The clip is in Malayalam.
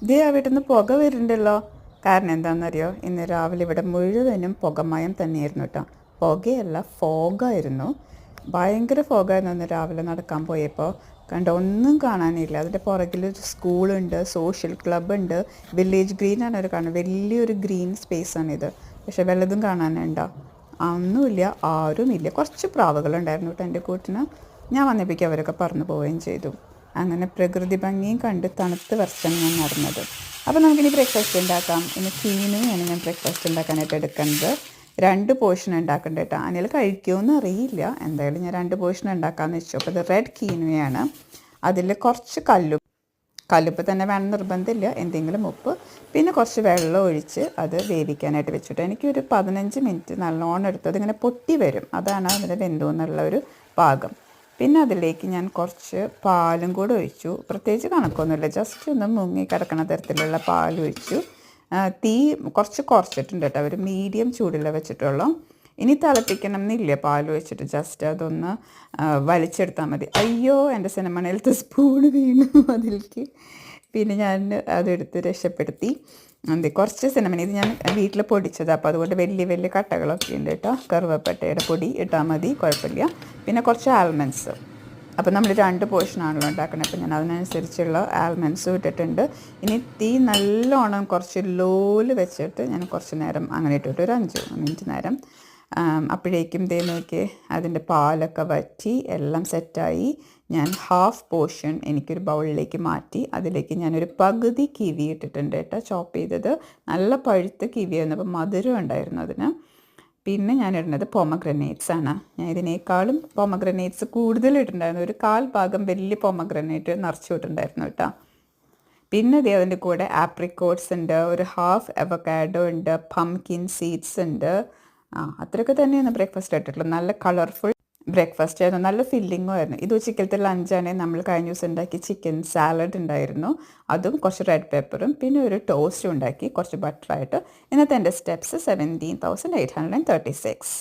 ആ വീട്ടിൽ നിന്ന് പുക വരുന്നുണ്ടല്ലോ. കാരണം എന്താണെന്നറിയോ? ഇന്ന് രാവിലെ ഇവിടെ മുഴുവനും പുകമയം തന്നെയായിരുന്നു കേട്ടോ. പുകയല്ല ഫോഗായിരുന്നു. ഭയങ്കര ഫോഗായിരുന്നു അന്ന് രാവിലെ നടക്കാൻ പോയപ്പോൾ. കണ്ട ഒന്നും കാണാനില്ല. അതിന്റെ പുറകിൽ ഒരു സ്കൂളുണ്ട് സോഷ്യൽ ക്ലബ്ബ് ഉണ്ട് വില്ലേജ് ആണ് ഒരു കാണുന്നത്. വലിയൊരു ഗ്രീൻ സ്പേസ് ആണിത് പക്ഷെ വല്ലതും കാണാനുണ്ടോ? ഒന്നുമില്ല ആരുമില്ല. കുറച്ച് പ്രാവുകളുണ്ടായിരുന്നു കേട്ടോ എന്റെ കൂട്ടിന്. ഞാൻ വന്നപ്പോഴേക്കും അവരൊക്കെ പറന്നു പോവുകയും ചെയ്തു. അങ്ങനെ പ്രകൃതി ഭംഗിയും കണ്ട് തണുത്ത് വരച്ചാണ് ഞാൻ നടന്നത്. അപ്പോൾ നമുക്കിനി ബ്രേക്ക്ഫാസ്റ്റ് ഉണ്ടാക്കാം. ഇനി കീനുമാണ് ഞാൻ ബ്രേക്ക്ഫാസ്റ്റ് ഉണ്ടാക്കാനായിട്ട് എടുക്കുന്നത്. രണ്ട് പോർഷൻ ഉണ്ടാക്കേണ്ട കേട്ടോ അനിൽ കഴിക്കുമെന്ന് അറിയില്ല. എന്തായാലും ഞാൻ രണ്ട് പോർഷൻ ഉണ്ടാക്കാമെന്ന് വെച്ചു. അപ്പോൾ ഇത് റെഡ് കീനുവയാണ് അതിൽ കുറച്ച് കല്ലും കല്ലുപ്പ് തന്നെ വേണം നിർബന്ധമില്ല. എന്തെങ്കിലും ഉപ്പ്. പിന്നെ കുറച്ച് വെള്ളം ഒഴിച്ച് അത് വേവിക്കാനായിട്ട് വെച്ചിട്ട് എനിക്കൊരു പതിനഞ്ച് മിനിറ്റ് നല്ലോണം എടുത്തത് അതിങ്ങനെ പൊട്ടി വരും. അതാണ് അതിന്റെ വെന്തു എന്നുള്ള ഒരു പാകം പിന്നെ അതിലേക്ക് ഞാൻ കുറച്ച് പാലും കൂടെ ഒഴിച്ചു. പ്രത്യേകിച്ച് കണക്കൊന്നുമില്ല. ജസ്റ്റ് ഒന്ന് മുങ്ങി കിടക്കണ തരത്തിലുള്ള പാൽ ഒഴിച്ചു. തീ കുറച്ച് കുറച്ചിട്ടുണ്ട് കേട്ടോ. ഒരു മീഡിയം ചൂടിൽ വെച്ചിട്ടുള്ളൂ. ഇനി തിളപ്പിക്കണം എന്നില്ല പാൽ വെച്ചിട്ട് ജസ്റ്റ് അതൊന്ന് വലിച്ചെടുത്താൽ മതി. അയ്യോ എന്റെ സിനിമണയിലത്തെ സ്പൂൺ വീണു അതിലേക്ക്. പിന്നെ ഞാൻ അതെടുത്ത് രക്ഷപ്പെടുത്തി. എന്ത് കുറച്ച് സിനിമ ഇത് ഞാൻ വീട്ടിൽ പൊടിച്ചത്. അപ്പോൾ അതുകൊണ്ട് വലിയ വലിയ കട്ടകളൊക്കെ ഉണ്ട് കേട്ടോ. കറുവപ്പട്ടയുടെ പൊടി ഇട്ടാൽ മതി കുഴപ്പമില്ല. പിന്നെ കുറച്ച് ആൽമണ്ട്സ് അപ്പോൾ നമ്മൾ രണ്ട് പോർഷനാണല്ലോ ഉണ്ടാക്കുന്നത് അപ്പോൾ ഞാൻ അതിനനുസരിച്ചുള്ള ആൽമൻസും ഇട്ടിട്ടുണ്ട്. ഇനി തീ നല്ലോണം കുറച്ച് ലോയിൽ വെച്ചിട്ട് ഞാൻ കുറച്ച് നേരം അങ്ങനെ ഇട്ടിട്ട് ഒരു അഞ്ച് മിനിറ്റ് നേരം അപ്പോഴേക്കും ദേ നോക്കി അതിന്റെ പാലൊക്കെ വറ്റി എല്ലാം സെറ്റായി. ഞാൻ ഹാഫ് പോർഷൻ എനിക്കൊരു ബൗളിലേക്ക് മാറ്റി അതിലേക്ക് ഞാനൊരു പകുതി കിവി ഇട്ടിട്ടുണ്ട് കേട്ടോ ചോപ്പ് ചെയ്തത്. നല്ല പഴുത്ത കിവിയായിരുന്നു അപ്പോൾ മധുരം ഉണ്ടായിരുന്നു അതിന്. പിന്നെ ഞാൻ ഇടുന്നത് പൊമഗ്രനേറ്റ്സ് ആണ്. ഞാൻ ഇതിനേക്കാളും പൊമഗ്രനേറ്റ്സ് കൂടുതൽ ഇട്ടിട്ടുണ്ടായിരുന്നു. ഒരു കാൽ ഭാഗം വലിയ പൊമഗ്രനേറ്റ് നിറച്ചു വിട്ടിട്ടുണ്ടായിരുന്നു കേട്ടോ. പിന്നെ ദേ അതിന്റെ കൂടെ ആപ്രിക്കോട്ട്സ് ഉണ്ട് ഒരു ഹാഫ് അവക്കാഡോ ഉണ്ട് പംകിൻ സീഡ്സ് ഉണ്ട്. ആ അത്രയൊക്കെ തന്നെയാണ് ബ്രേക്ക്ഫാസ്റ്റ് ആയിട്ടുള്ളത്. നല്ല കളർഫുൾ ബ്രേക്ക്ഫാസ്റ്റ് ആയിരുന്നു. നല്ല ഫില്ലിങ്ങും ആയിരുന്നു. ഇത് ഉച്ചക്കലത്തെ ലഞ്ചാണെങ്കിൽ നമ്മൾ കഴിഞ്ഞ ദിവസം ഉണ്ടാക്കി ചിക്കൻ സാലഡ് ഉണ്ടായിരുന്നു. അതും കുറച്ച് റെഡ് പേപ്പറും പിന്നെ ഒരു ടോസ്റ്റും ഉണ്ടാക്കി. കുറച്ച് ബട്ടറായിട്ട് ഇന്നത്തെ എന്റെ steps seventeen thousand eight hundred and thirty six